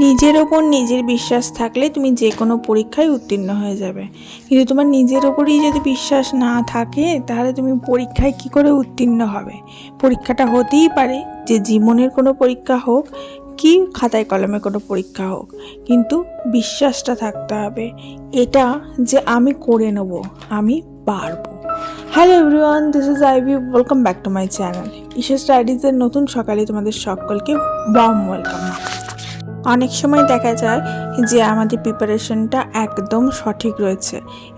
নিজের ওপর নিজের বিশ্বাস থাকলে তুমি যে কোনো পরীক্ষায় উত্তীর্ণ হয়ে যাবে। কিন্তু তোমার নিজের ওপরই যদি বিশ্বাস না থাকে, তাহলে তুমি পরীক্ষায় কি করে উত্তীর্ণ হবে? পরীক্ষাটা হতেই পারে যে জীবনের কোনো পরীক্ষা হোক কি খাতায় কলমে কোনো পরীক্ষা হোক, কিন্তু বিশ্বাসটা থাকতে হবে। এটা যে আমি করে নেব, আমি পারব। Hello everyone this is Ivy welcome back to my channel Isha স্টাডিজের নতুন সকালে তোমাদের সকলকে বম ওয়েলকাম অনেক সময় দেখা যায় যে আমাদের প্রিপারেশনটা একদম সঠিক রয়েছে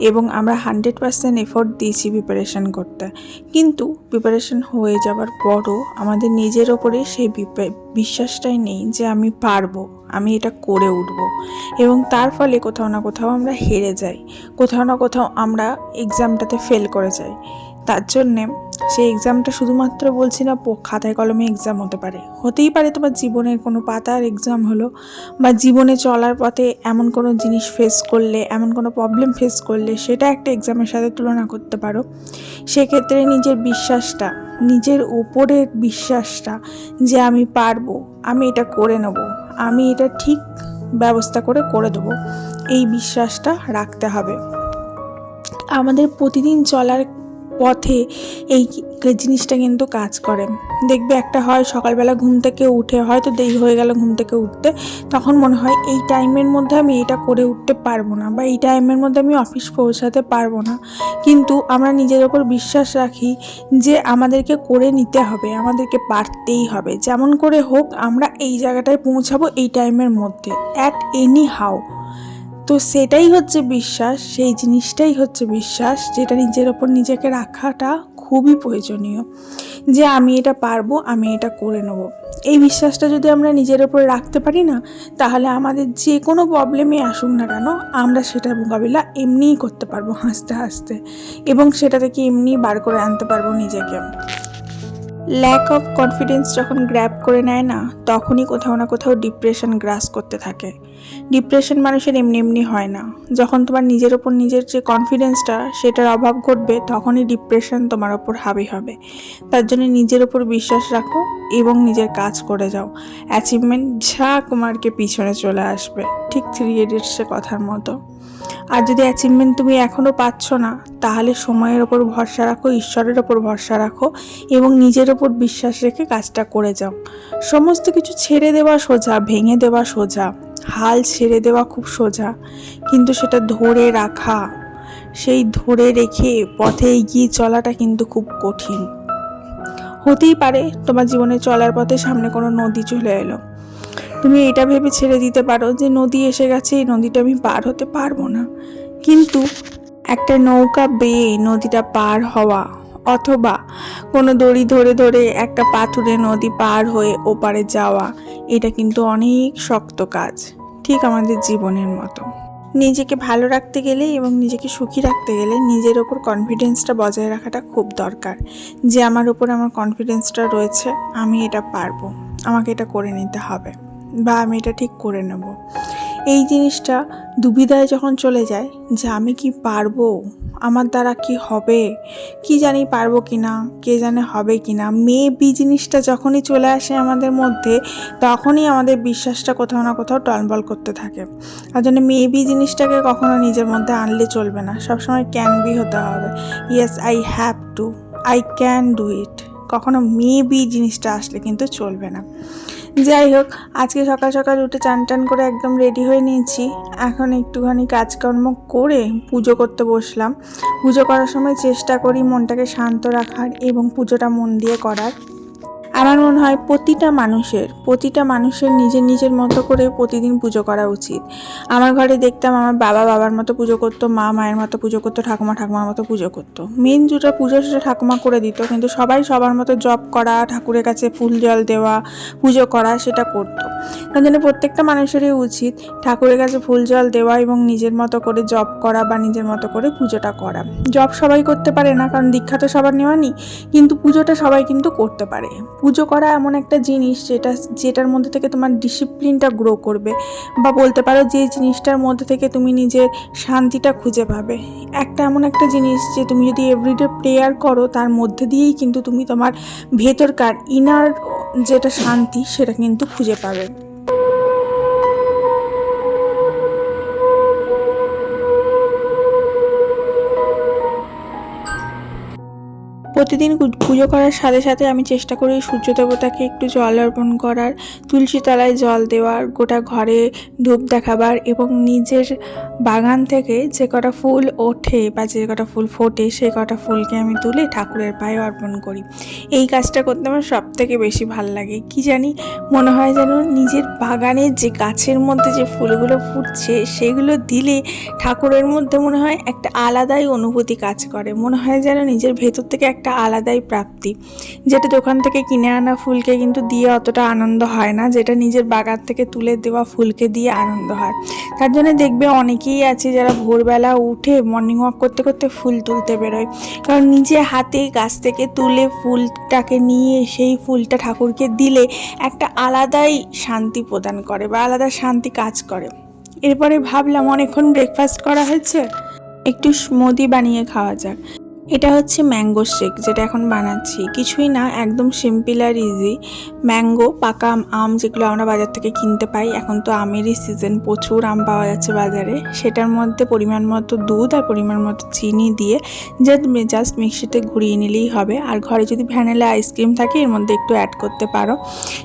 এবং আমরা হান্ড্রেড পার্সেন্ট এফোর্ট দিয়েছি প্রিপারেশন করতে। কিন্তু প্রিপারেশন হয়ে যাওয়ার পরও আমাদের নিজের ওপরে সেই বিশ্বাসটাই নেই যে আমি পারব, আমি এটা করে উঠব এবং তার ফলে কোথাও না কোথাও আমরা হেরে যাই, কোথাও না কোথাও আমরা এক্সামটাতে ফেল করে যাই। তার জন্যে সেই এক্সামটা শুধুমাত্র বলছি না খাতায় কলমে এক্সাম হতে পারে। হতেই পারে তোমার জীবনের কোনো পাতার এক্সাম হলো বা জীবনে চলার পথে এমন কোনো জিনিস ফেস করলে, এমন কোনো প্রবলেম ফেস করলে সেটা একটা এক্সামের সাথে তুলনা করতে পারো। সেক্ষেত্রে নিজের বিশ্বাসটা, নিজের ওপরের বিশ্বাসটা যে আমি পারব, আমি এটা করে নেব, আমি এটা ঠিক ব্যবস্থা করে করে দেবো, এই বিশ্বাসটা রাখতে হবে। আমাদের প্রতিদিন চলার পথে এই জিনিসটা কিন্তু কাজ করে। দেখবে একটা হয় সকালবেলা ঘুম থেকে উঠে, হয়তো দেরি হয়ে গেল ঘুম থেকে উঠতে, তখন মনে হয় এই টাইমের মধ্যে আমি এটা করে উঠতে পারব না বা এই টাইমের মধ্যে আমি অফিস পৌঁছাতে পারব না। কিন্তু আমরা নিজের ওপর বিশ্বাস রাখি যে আমাদেরকে করে নিতে হবে, আমাদেরকে পারতেই হবে। যেমন করে হোক আমরা এই জায়গাটায় পৌঁছাবো এই টাইমের মধ্যে অ্যাট এনি হাউ তো সেটাই হচ্ছে বিশ্বাস, সেই জিনিসটাই হচ্ছে বিশ্বাস, যেটা নিজের ওপর নিজেকে রাখাটা খুবই প্রয়োজনীয়। যে আমি এটা পারব, আমি এটা করে নেব। এই বিশ্বাসটা যদি আমরা নিজের ওপর রাখতে পারি না, তাহলে আমাদের যে কোনো প্রবলেমে আসুক না কেন, আমরা সেটার মোকাবিলা এমনিই করতে পারব হাসতে হাসতে। এবং সেটা থেকে এমনি বার করে আনতে পারব নিজেকে। ল্যাক অফ কনফিডেন্স যখন গ্র্যাব করে নেয় না, তখনই কোথাও না কোথাও ডিপ্রেশন গ্রাস করতে থাকে। ডিপ্রেশন মানুষের এমনি এমনি হয় না। যখন তোমার নিজের ওপর নিজের যে কনফিডেন্সটা সেটার অভাব ঘটবে, তখনই ডিপ্রেশন তোমার ওপর হাবি হবে। তার জন্য নিজের ওপর বিশ্বাস রাখো এবং নিজের কাজ করে যাও। অ্যাচিভমেন্ট যা কুমারকে পিছনে চলে আসবে, ঠিক থ্রি ইডিয়টসের কথার মতো। আর যদি অ্যাচিভমেন্ট তুমি এখনও পাচ্ছ না, তাহলে সময়ের ওপর ভরসা রাখো, ঈশ্বরের ওপর ভরসা রাখো এবং নিজের ওপর বিশ্বাস রেখে কাজটা করে যাও। সমস্ত কিছু ছেড়ে দেওয়া সোজা, ভেঙে দেওয়া সোজা। হাল ছেড়ে দেওয়া খুব সোজা, কিন্তু সেটা ধরে রাখা, সেই ধরে রেখে পথে এগিয়ে চলাটা কিন্তু খুব কঠিন। হতেই পারে তোমার জীবনে চলার পথে সামনে কোনো নদী চলে এলো। তুমি এটা ভেবে ছেড়ে দিতে পারো যে নদী এসে গেছে, এই নদীটা আমি পার হতে পারব না। কিন্তু একটা নৌকা বেয়ে নদীটা পার হওয়া অথবা কোনো দড়ি ধরে ধরে একটা পাথুরে নদী পার হয়ে ওপারে যাওয়া, এটা কিন্তু অনেক শক্ত কাজ, ঠিক আমাদের জীবনের মতো। নিজেকে ভালো রাখতে গেলে এবং নিজেকে সুখী রাখতে গেলে নিজের ওপর কনফিডেন্সটা বজায় রাখাটা খুব দরকার। যে আমার ওপর আমার কনফিডেন্সটা রয়েছে, আমি এটা পারব, আমাকে এটা করে নিতে হবে, বা আমি এটা ঠিক করে নেব। এই জিনিসটা দুবিধায় যখন চলে যায়, যে আমি কি পারব? আমার দ্বারা কি হবে? কি জানি পারব কি না কে জানে হবে কি না মেবি জিনিসটা যখনই চলে আসে আমাদের মধ্যে, তখনই আমাদের বিশ্বাসটা কোথাও না কোথাও টলবল করতে থাকে। আর জন্য মেবি জিনিসটাকে কখনো নিজের মধ্যে আনলে চলবে না। সবসময় ক্যান বি হতে হবে। Yes I have to I can do it কখনো মেবি জিনিসটা আসলে কিন্তু চলবে না। যাই হোক, আজকে সকাল সকাল উঠে চান টান করে একদম রেডি হয়ে নিয়েছি। এখন একটুখানি কাজকর্ম করে পুজো করতে বসলাম। পুজো করার সময় চেষ্টা করি মনটাকে শান্ত রাখার এবং পুজোটা মন দিয়ে করার। আমার মনে হয় প্রতিটা মানুষের প্রতিটা মানুষের নিজের নিজের মতো করে প্রতিদিন পুজো করা উচিত। আমার ঘরে দেখতাম আমার বাবা বাবার মতো পুজো করতো, মা মায়ের মতো পুজো করতো, ঠাকুমা ঠাকুমার মতো পুজো করতো। মেন যেটা পুজো সেটা ঠাকুমা করে দিত, কিন্তু সবাই সবার মতো জব করা, ঠাকুরের কাছে ফুল জল দেওয়া, পুজো করা সেটা করতো। তার জন্য প্রত্যেকটা মানুষেরই উচিত ঠাকুরের কাছে ফুল জল দেওয়া এবং নিজের মতো করে জব করা বা নিজের মতো করে পুজোটা করা। জব সবাই করতে পারে না, কারণ দীক্ষা তো সবার নেওয়া নেই, কিন্তু পুজোটা সবাই কিন্তু করতে পারে। পুজো করা এমন একটা জিনিস যেটা, যেটার মধ্যে থেকে তোমার ডিসিপ্লিনটা গ্রো করবে। বা বলতে পারো যে জিনিসটার মধ্যে থেকে তুমি নিজের শান্তিটা খুঁজে পাবে। একটা এমন একটা জিনিস যে তুমি যদি এভরিডে প্রেয়ার করো, তার মধ্যে দিয়েই কিন্তু তুমি তোমার ভেতরকার ইনার যেটা শান্তি, সেটা কিন্তু খুঁজে পাবে। প্রতিদিন পুজো করার সাথে সাথে আমি চেষ্টা করি সূর্য দেবতাকে একটু জল অর্পণ করার, তুলসী তলায় জল দেওয়ার, গোটা ঘরে ধূপ দেখাবার এবং নিজের বাগান থেকে যে কটা ফুল ওঠে বা যে কটা ফুল ফোটে সেই কটা ফুলকে আমি তুলে ঠাকুরের পায়ে অর্পণ করি। এই কাজটা করতে আমার সব থেকে বেশি ভালো লাগে। কি জানি মনে হয় যেন নিজের বাগানের যে গাছের মধ্যে যে ফুলগুলো ফুটছে সেগুলো দিলে ঠাকুরের মধ্যে মনে হয় একটা আলাদাই অনুভূতি কাজ করে। মনে হয় যেন নিজের ভেতর থেকে একটা আলাদাই প্রাপ্তি। যেটা দোকান থেকে কিনে আনা ফুলকে কিন্তু দিয়ে অতটা আনন্দ হয় না, যেটা নিজের বাগান থেকে তুলে দেওয়া ফুলকে দিয়ে আনন্দ হয়। তার জন্য দেখবে অনেকেই আছে যারা ভোরবেলা উঠে মর্নিং ওয়াক করতে করতে ফুল তুলতে বেরোয়। কারণ নিজে হাতে গাছ থেকে তুলে ফুলটাকে নিয়ে সেই ফুলটা ঠাকুরকে দিলে একটা আলাদাই শান্তি প্রদান করে বা আলাদা শান্তি কাজ করে। এরপরে ভাবলাম অনেকক্ষণ ব্রেকফাস্ট করা হয়েছে, একটু স্মুদি বানিয়ে খাওয়া যাক। এটা হচ্ছে ম্যাঙ্গো শেক, যেটা এখন বানাচ্ছি। কিছুই না, একদম সিম্পল আর ইজি। ম্যাঙ্গো, পাকা আম- যেগুলো আমরা বাজার থেকে কিনতে পাই, এখন তো আমেরই সিজন প্রচুর আম পাওয়া যাচ্ছে বাজারে। সেটার মধ্যে পরিমাণ মতো দুধ আর পরিমাণ মতো চিনি দিয়ে জাস্ট মিক্সিতে ঘুরিয়ে নিলেই হবে। আর ঘরে যদি ভ্যানিলা আইসক্রিম থাকে, এর মধ্যে একটু অ্যাড করতে পারো।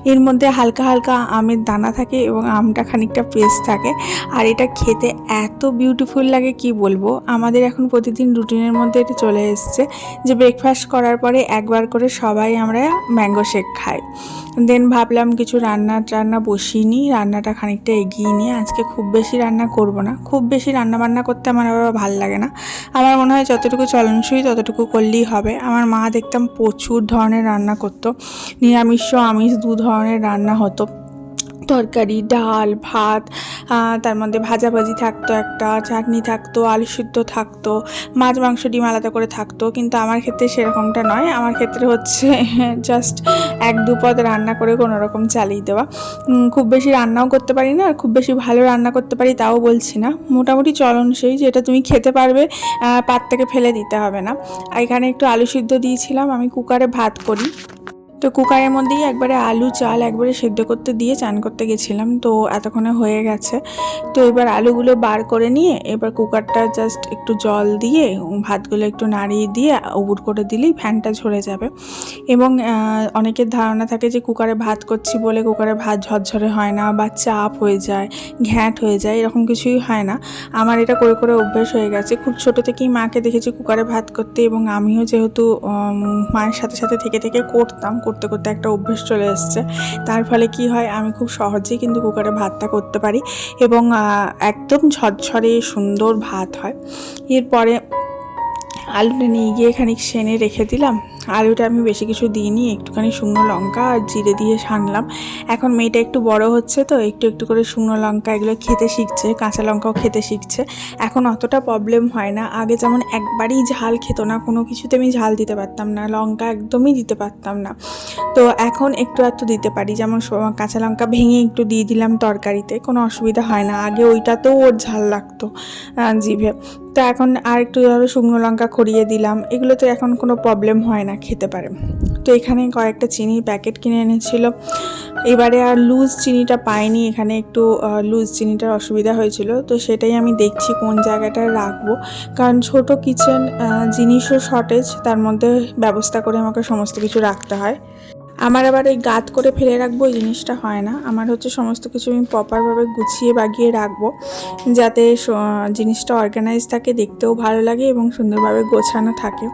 এর মধ্যে হালকা হালকা আমের দানা থাকে এবং আমটা খানিকটা ফ্রেশ থাকে। আর এটা খেতে এত বিউটিফুল লাগে, কি বলব? আমাদের এখন প্রতিদিন রুটিনের মধ্যে এটা চলে এসছে যে ব্রেকফাস্ট করার পরে একবার করে সবাই আমরা ম্যাঙ্গো শেক খাই। দেন ভাবলাম কিছু রান্না টান্না বসিয়ে নিই, রান্নাটা খানিকটা এগিয়ে নিয়ে আজকে খুব বেশি রান্না করব না। খুব বেশি রান্না বান্না করতে আমার আবার ভালো লাগে না। আমার মনে হয় যতটুকু চলনসই ততটুকু করলেই হবে। আমার মা দেখতাম প্রচুর ধরনের রান্না করতো। নিরামিষ, আমিষ দু ধরনের রান্না হতো। তরকারি, ডাল, ভাত তার মধ্যে ভাজাভাজি থাকতো একটা, চাটনি থাকতো, আলু সিদ্ধ থাকতো, মাছ, মাংস, ডিম আলাদা করে থাকতো। কিন্তু আমার ক্ষেত্রে সেরকমটা নয়। আমার ক্ষেত্রে হচ্ছে জাস্ট এক, দু পদ রান্না করে কোনো রকম চালিয়ে দেওয়া। খুব বেশি রান্নাও করতে পারি না আর খুব বেশি ভালো রান্না করতে পারি তাও বলছি না। মোটামুটি চলন সেই যেটা তুমি খেতে পারবে পাত থেকে ফেলে দিতে হবে না। এখানে একটু আলু সিদ্ধ দিয়েছিলাম, আমি কুকারে ভাত করি। তো কুকারের মধ্যেই একবারে আলু, চাল একবারে সেদ্ধ করতে দিয়ে চান করতে গেছিলাম। তো এতক্ষণে হয়ে গেছে। তো এবার আলুগুলো বার করে নিয়ে এবার কুকারটা জাস্ট একটু জল দিয়ে ভাতগুলো একটু নাড়িয়ে দিয়ে উবুর করে দিলেই ফ্যানটা ঝরে যাবে। এবং অনেকের ধারণা থাকে যে কুকারে ভাত করছি বলে কুকারে ভাত ঝরঝরে হয় না বা চাপ হয়ে যায়, ঘ্যাঁট হয়ে যায়, এরকম কিছুই হয় না। আমার এটা করে করে অভ্যেস হয়ে গেছে। খুব ছোট থেকেই মাকে দেখেছি কুকারে ভাত করতে এবং আমিও যেহেতু মায়ের সাথে সাথে থেকে থেকে করতাম করতে করতে একটা অভ্যেস চলে এসছে। তার ফলে কি হয়, আমি খুব সহজেই কিন্তু কুকারে ভাতটা করতে পারি এবং একদম ঝরঝরে সুন্দর ভাত হয়। এরপরে আলুটা নিয়ে গিয়ে খানিক সেনে রেখে দিলাম। আলুটা আমি বেশি কিছু দিইনি, একটুখানি শুকনো লঙ্কা আর জিরে দিয়ে সানলাম। এখন মেয়েটা একটু বড় হচ্ছে তো, একটু একটু করে শুকনো লঙ্কা এগুলো খেতে শিখছে, কাঁচা লঙ্কাও খেতে শিখছে। এখন অতটা প্রবলেম হয় না। আগে যেমন একবারই ঝাল খেত না, কোনো কিছুতে আমি ঝাল দিতে পারতাম না, লঙ্কা একদমই দিতে পারতাম না। তো এখন একটু একটু দিতে পারি, যেমন কাঁচা লঙ্কা ভেঙে একটু দিয়ে দিলাম তরকারিতে, কোনো অসুবিধা হয় না। আগে ওইটাতেও ওর ঝাল লাগতো জিভে। তো এখন আর একটু ধরো শুকনো লঙ্কা খড়িয়ে দিলাম। এগুলোতে এখন কোনো প্রবলেম হয় না, খেতে পারে। তো এখানে কয়েকটা চিনির প্যাকেট কিনে এনেছিল। এবারে আর লুজ চিনিটা পাইনি, এখানে একটু লুজ চিনিটার অসুবিধা হয়েছিল। তো সেটাই আমি দেখছি কোন জায়গাটায় রাখব। কারণ ছোট কিচেন জিনিসও শর্টেজ তার মধ্যে ব্যবস্থা করে আমাকে সমস্ত কিছু রাখতে হয়। আমার আবার এই গাত করে ফেলে রাখব, এই জিনিসটা হয় না। আমার হচ্ছে সমস্ত কিছু আমি প্রপারভাবে গুছিয়ে বাগিয়ে রাখব, যাতে জিনিসটা অর্গানাইজ থাকে, দেখতেও ভালো লাগে এবং সুন্দরভাবে গোছানো থাকে।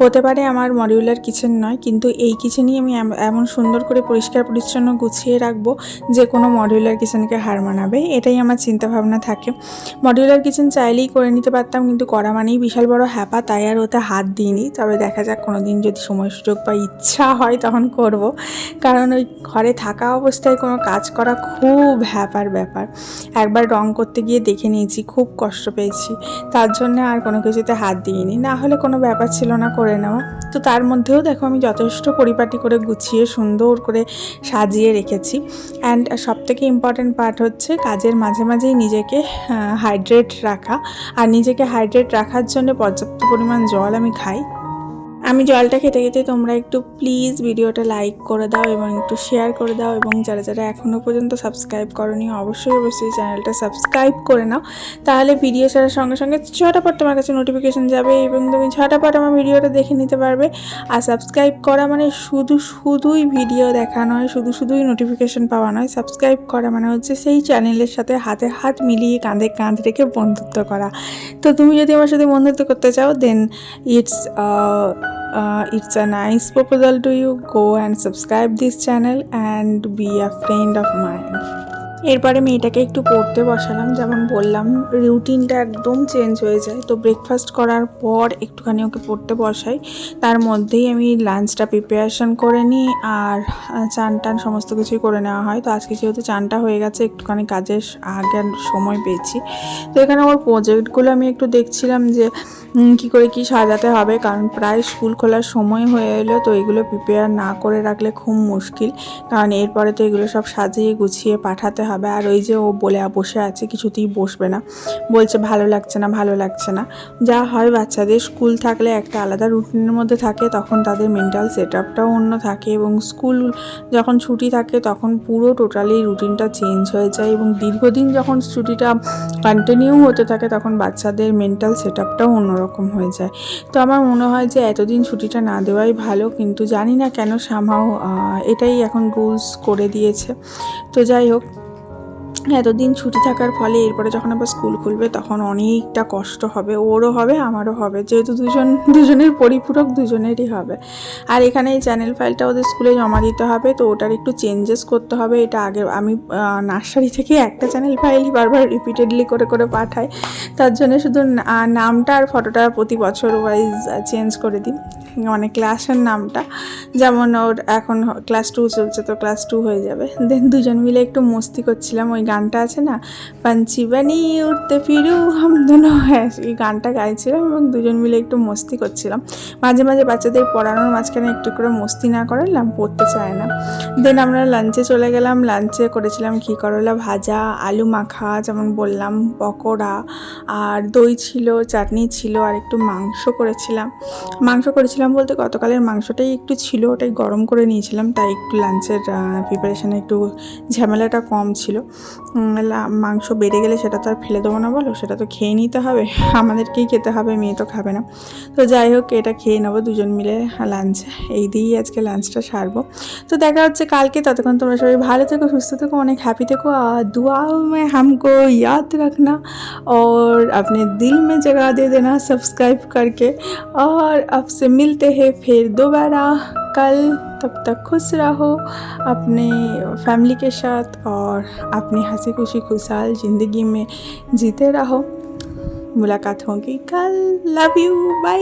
হতে পারে আমার মডিউলার কিচেন নয়, কিন্তু এই কিচেনই আমি এমন সুন্দর করে পরিষ্কার পরিচ্ছন্ন গুছিয়ে রাখব, যে কোনো মডিউলার কিচেনকে হার মানাবে। এটাই আমার চিন্তাভাবনা থাকে। মডিউলার কিচেন চাইলেই করে নিতে পারতাম, কিন্তু করা মানেই বিশাল বড় হ্যাপা, তাই আর ওতে হাত দিইনি। তবে দেখা যাক কোনো দিন যদি সময় সুযোগ বা ইচ্ছা হয়, তখন করব। কারণ ওই ঘরে থাকা অবস্থায় কোনো কাজ করা খুব হ্যাপার ব্যাপার। একবার রং করতে গিয়ে দেখে নিয়েছি, খুব কষ্ট পেয়েছি। তার জন্য আর কোনো কিছুতে হাত দিইনি। না হলে কোনো ব্যাপার ছিল না করে নেওয়া। তো তার মধ্যেও দেখো আমি যথেষ্ট পরিপাটি করে গুছিয়ে, সুন্দর করে সাজিয়ে রেখেছি। অ্যান্ড সবথেকে ইম্পর্ট্যান্ট পার্ট হচ্ছে কাজের মাঝে মাঝেই নিজেকে হাইড্রেট রাখা। আর নিজেকে হাইড্রেট রাখার জন্য পর্যাপ্ত পরিমাণ জল আমি খাই। আমি জলটা খেতে খেতে তোমরা একটু প্লিজ ভিডিওটা লাইক করে দাও এবং একটু শেয়ার করে দাও এবং যারা যারা এখনও পর্যন্ত সাবস্ক্রাইব করনি, অবশ্যই অবশ্যই চ্যানেলটা সাবস্ক্রাইব করে নাও। তাহলে ভিডিও ছাড়ার সঙ্গে সঙ্গে ছটা ছটাপট তোমার কাছে নোটিফিকেশান যাবে এবং তুমি ছটা ছটাপট আমার ভিডিওটা দেখে নিতে পারবে। আর সাবস্ক্রাইব করা মানে শুধু শুধুই ভিডিও দেখা নয়, শুধু শুধুই নোটিফিকেশান পাওয়া নয়। সাবস্ক্রাইব করা মানে হচ্ছে সেই চ্যানেলের সাথে হাতে হাত মিলিয়ে কাঁধে কাঁধ রেখে বন্ধুত্ব করা। তো তুমি যদি আমার সাথে বন্ধুত্ব করতে চাও then it's uh, it's a nice proposal to you. Go and subscribe this channel and be a friend of mine. এরপরে মেয়েটাকে একটু পড়তে বসালাম। যেমন বললাম রুটিনটা একদম চেঞ্জ হয়ে যায়। তো ব্রেকফাস্ট করার পর একটুখানি ওকে পড়তে বসাই। তার মধ্যেই আমি লাঞ্চটা প্রিপারেশন করে নিই আর চান টান সমস্ত কিছুই করে নেওয়া হয়। তো আজকে যেহেতু চানটা হয়ে গেছে একটুখানি কাজের আগে সময় পেয়েছি। তো এখানে ওর প্রজেক্টগুলো আমি একটু দেখছিলাম যে কি করে কি সাজাতে হবে? কারণ প্রায় স্কুল খোলার সময় হয়ে এলো, তো এগুলো প্রিপেয়ার না করে রাখলে খুব মুশকিল। কারণ এরপরে তো এগুলো সব সাজিয়ে গুছিয়ে পাঠাতে হবে। আর ওই যে ও বলে বসে আছে, কিছুতেই বসবে না। বলছে, ভালো লাগছে না, ভালো লাগছে না। যা হয় বাচ্চাদের স্কুল থাকলে একটা আলাদা রুটিনের মধ্যে থাকে, তখন তাদের মেন্টাল সেট আপটাও অন্য থাকে এবং স্কুল যখন ছুটি থাকে, তখন পুরো টোটালি রুটিনটা চেঞ্জ হয়ে যায় এবং দীর্ঘদিন যখন ছুটিটা কন্টিনিউ হতে থাকে, তখন বাচ্চাদের মেন্টাল সেট আপটাও অন্যরকম হয়ে যায়। তো আমার মনে হয় যে এতদিন ছুটিটা না দেওয়াই ভালো, কিন্তু জানি না কেন সামাও এটাই এখন রুলস করে দিয়েছে। তো যাই হোক এতদিন ছুটি থাকার ফলে এরপরে যখন আবার স্কুল খুলবে তখন অনেকটা কষ্ট হবে, ওরও হবে, আমারও হবে। যেহেতু দুজন, দুজনের পরিপূরক দুজনেরই হবে। আর এখানে এই চ্যানেল ফাইলটা ওদের স্কুলে জমা দিতে হবে, তো ওটার একটু চেঞ্জেস করতে হবে। এটা আগে আমি নার্সারি থেকে একটা চ্যানেল ফাইলই বারবার রিপিটেডলি করে করে পাঠাই। তার জন্য শুধু নামটা আর ফটোটা প্রতি বছর ওয়াইজ চেঞ্জ করে দিই। মানে ক্লাসের নামটা। যেমন ওর এখন ক্লাস টু চলছে, তো ক্লাস টু হয়ে যাবে। দেন দুজন মিলে একটু মস্তি করছিলাম, ওই গানটা আছে না? পাঞ্চি বানি উঠতে ফিরু হাম দোনো। হ্যাঁ এই গানটা গাইছিলাম এবং দুজন মিলে একটু মস্তি করছিলাম। মাঝে মাঝে বাচ্চাদের পড়ানোর মাঝখানে একটু করে মস্তি না করালাম পড়তে চায় না। দেন আমরা লাঞ্চে চলে গেলাম লাঞ্চে করেছিলাম ঘি করলা? ভাজা, আলু মাখা, যেমন বললাম, পকোড়া, আর দই ছিল, চাটনি ছিল, আর একটু মাংস করেছিলাম। মাংস করেছিলাম বলতে গতকালের মাংসটাই একটু ছিল, ওটাই গরম করে নিয়েছিলাম, তাই একটু লাঞ্চের প্রিপারেশানে একটু ঝামেলাটা কম ছিল। মাংস বেড়ে গেলে সেটা তো আর ফেলে দেবো না বলো সেটা তো খেয়ে নিতে হবে আমাদেরকেই খেতে হবে মেয়ে তো খাবে না তো যাই হোক এটা খেয়ে নেবো দুজন মিলে লাঞ্চ এই দিয়েই আজকে লাঞ্চটা সারবো তো দেখা হচ্ছে কালকে ততক্ষণ তোমরা সবাই ভালো থেকো সুস্থ থেকো অনেক হ্যাপি থেকো আর दुआओं में हमको याद रखना और अपने दिल में जगह दे देना सब्सक्राइब करके और अब से मिलते हैं फिर दोबारा कल, तब तक खुश रहो अपने फैमिली के साथ और अपनी हँसी खुशी खुशहाल ज़िंदगी में जीते रहो। मुलाकात होगी कल। Love you bye